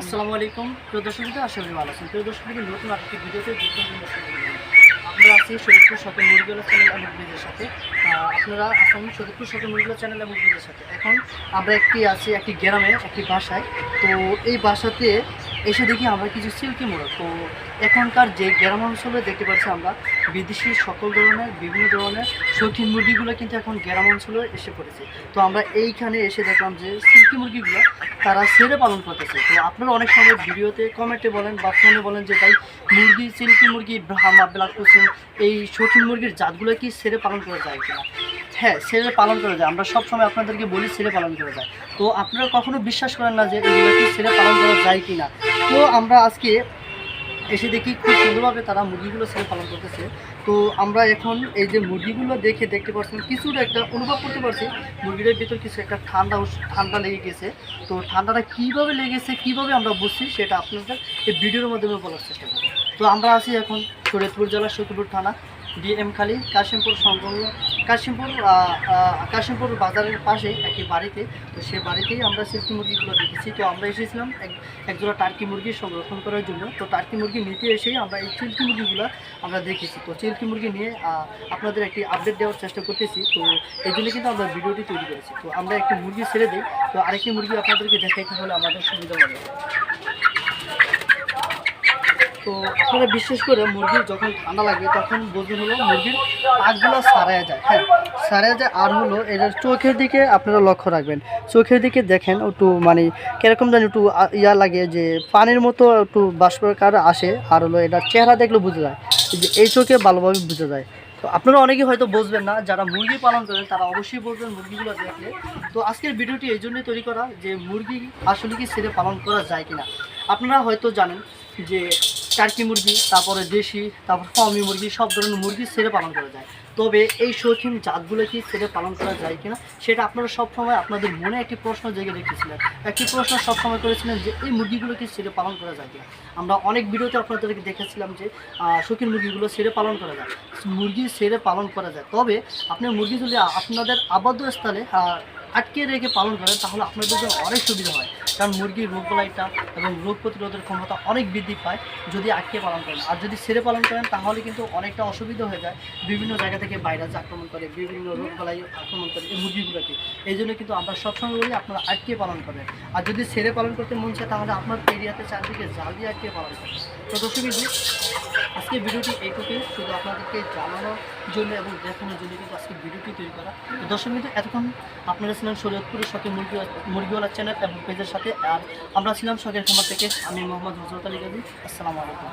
আসসালামু আলাইকুম। প্রিয় দর্শকদের আশা করি ভালো আছেন। প্রিয় দর্শকদের নতুন আরেকটি ভিডিওতে আমরা আছি। শরীরপুর শখের মুরগিওয়ালা চ্যানেল এবং ব্রিজের সাথে। আপনারা আসুন শরীরপুর শত মুরগিওয়ালা চ্যানেল এবং ব্রিজের সাথে। এখন আমরা একটি আছি একটি গ্রামে, একটি বাসায়। তো এই বাসাতে এসে দেখি আমরা কিছু সিল্কি মোড়ক। তো এখনকার যে গ্রাম অঞ্চলে দেখতে পাচ্ছি আমরা, বিদেশি সকল ধরনের, বিভিন্ন ধরনের শৌখিন মুরগিগুলো কিন্তু এখন গ্রাম অঞ্চলে এসে পড়েছে। তো আমরা এইখানে এসে দেখলাম যে সিল্কি মুরগিগুলো তারা সেরে পালন করতেছে। তো আপনারা অনেক সময় ভিডিওতে কমেন্টে বলেন বা ফোনে বলেন যে তাই মুরগি, সিল্কি মুরগি, ব্রাহ্মা কুসিন এই শৌখিন মুরগির জাতগুলো কি সেরে পালন করা যায় কিনা? হ্যাঁ সেরে পালন করা যায়। আমরা সবসময় আপনাদেরকে বলি সেরে পালন করা যায়। তো আপনারা কখনো বিশ্বাস করেন না যে এগুলো কি সেরে পালন করা যায় কি না তো আমরা আজকে এসে দেখি খুব সুন্দরভাবে তারা মুরগিগুলো সেরে পালন করতেছে। তো আমরা এখন এই যে মুরগিগুলো দেখে দেখতে পাচ্ছেন কিছুটা একটা অনুভব করতে পারছি। মুরগিটার ভিতর কিছু একটা ঠান্ডা ঠান্ডা লেগে গেছে। তো ঠান্ডাটা কীভাবে লেগেছে, কীভাবে আমরা বুঝছি সেটা আপনাদের এই ভিডিওর মাধ্যমে বলার চেষ্টা করব। তো আমরা আছি এখন শরীয়তপুর জেলার সৈকতপুর থানা, ডিএম খালি, কাশিমপুর সংলগ্ন কাশিমপুর কাশিমপুর বাজারের পাশে একটি বাড়িতে। তো সেই বাড়িতেই আমরা সিল্কি মুরগিগুলো দেখেছি। তো আমরা এসেছিলাম এক, একজোড়া টার্কি মুরগি সংরক্ষণ করার জন্য। তো টার্কি মুরগি নিতে এসেই আমরা এই চিল্কি মুরগিগুলো আমরা দেখেছি। তো চিল্কি মুরগি নিয়ে আপনাদের একটি আপডেট দেওয়ার চেষ্টা করতেছি। তো এই জন্য কিন্তু আমরা ভিডিওটি তৈরি করেছি। তো আমরা একটি মুরগি ছেড়ে দিই। তো আরেকটি মুরগি আপনাদেরকে দেখাইতে হলে আমাদের সুবিধা হবে। তো আপনারা বিশেষ করে মুরগির যখন ঠান্ডা লাগে তখন বুঝবেন হলো মুরগির পাকগুলো সারায় যায় হ্যাঁ সারায় যায় আর হলো এটার চোখের দিকে আপনারা লক্ষ্য রাখবেন। চোখের দিকে দেখেন একটু মানে কীরকম জানি একটু ইয়া লাগে যে পানির মতো একটু বাষ্পকার আসে আর হলো এটার চেহারা দেখলে বোঝা যায় যে এই চোখে ভালোভাবে বোঝা যায়। তো আপনারা অনেকেই হয়তো বুঝবেন না, যারা মুরগি পালন করেন তারা অবশ্যই বুঝবেন মুরগিগুলো দেখলে। তো আজকের ভিডিওটি এই জন্যই তৈরি করা যে মুরগি আসলে কি ছেড়ে পালন করা যায় কিনা। আপনারা হয়তো জানেন যে টার্কি মুরগি, তারপরে দেশি, তারপর ফার্মি মুরগি, সব ধরনের মুরগি ছেড়ে পালন করা যায়। তবে এই শৌখিন জাতগুলো কি ছেড়ে পালন করা যায় কিনা, সেটা আপনারা সবসময় আপনাদের মনে একটি প্রশ্ন জেগে রেখেছিলেন। একটি প্রশ্ন সবসময় করেছিলেন যে, এই মুরগিগুলো কি ছেড়ে পালন করা যায় কিনা? আমরা অনেক ভিডিওতে আপনাদেরকে দেখেছিলাম যে শৌখিন মুরগিগুলো ছেড়ে পালন করা যায়, মুরগি ছেড়ে পালন করা যায়। তবে আপনি মুরগি যদি আপনাদের আবদ্ধ আটকে রেখে পালন করেন, তাহলে আপনাদের জন্য অনেক সুবিধা হয়। কারণ মুরগির রোগ বলাইটা এবং রোগ প্রতিরোধের ক্ষমতা অনেক বৃদ্ধি পায় যদি আটকে পালন করেন। আর যদি ছেড়ে পালন করেন, তাহলে কিন্তু অনেকটা অসুবিধা হয়ে যায়। বিভিন্ন জায়গা থেকে ভাইরাস আক্রমণ করে, বিভিন্ন রোগ বালাই আক্রমণ করে এই মুরগিগুলোকে। এই জন্য কিন্তু আমরা সবসময় বলি, আপনারা আটকে পালন করেন। আর যদি ছেড়ে পালন করতে মন চায়, তাহলে আপনার এরিয়াতে চারদিকে জাল দিয়ে আটকে পালন করেন। তো দর্শক আজকে ভিডিওটি এইটুকুই শুধু আপনাদেরকে জানানোর জন্য এবং দেখানোর জন্য কিন্তু আজকে ভিডিওটি তৈরি করা। দর্শক এতক্ষণ আপনারা ছিলেন শরীয়তপুরের সাথে মুরগি মুরগিওয়ালা চ্যানেল এবং পেজের আর আমরা ছিলাম শখের খামার থেকে আমি মোহাম্মদ হজরত আলী গাজী। আসসালামু আলাইকুম।